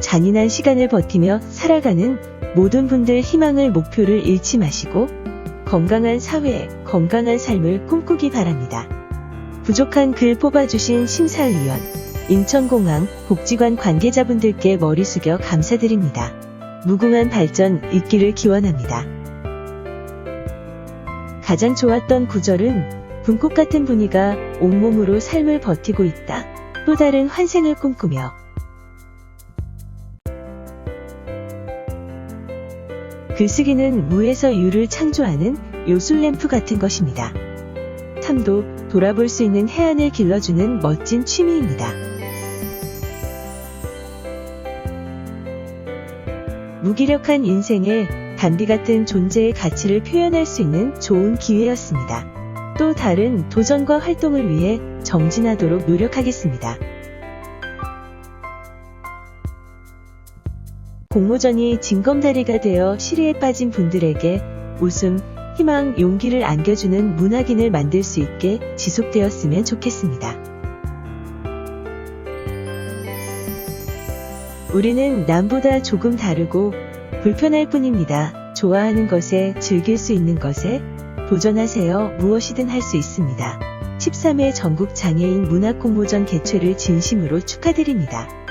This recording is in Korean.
잔인한 시간을 버티며 살아가는 모든 분들 희망을 목표를 잃지 마시고 건강한 사회, 건강한 삶을 꿈꾸기 바랍니다. 부족한 글 뽑아주신 심사위원, 인천공항 복지관 관계자분들께 머리 숙여 감사드립니다. 무궁한 발전 있기를 기원합니다. 가장 좋았던 구절은 분꽃 같은 분이가 온몸으로 삶을 버티고 있다. 또 다른 환생을 꿈꾸며 글쓰기는 무에서 유를 창조하는 요술램프 같은 것입니다. 삶도 돌아볼 수 있는 해안을 길러주는 멋진 취미입니다. 무기력한 인생에 단비 같은 존재의 가치를 표현할 수 있는 좋은 기회였습니다. 또 다른 도전과 활동을 위해 정진하도록 노력하겠습니다. 공모전이 징검다리가 되어 시리에 빠진 분들에게 웃음, 희망, 용기를 안겨주는 문학인을 만들 수 있게 지속되었으면 좋겠습니다. 우리는 남보다 조금 다르고 불편할 뿐입니다. 좋아하는 것에 즐길 수 있는 것에 도전하세요. 무엇이든 할 수 있습니다. 13회 전국 장애인 문학 공모전 개최를 진심으로 축하드립니다.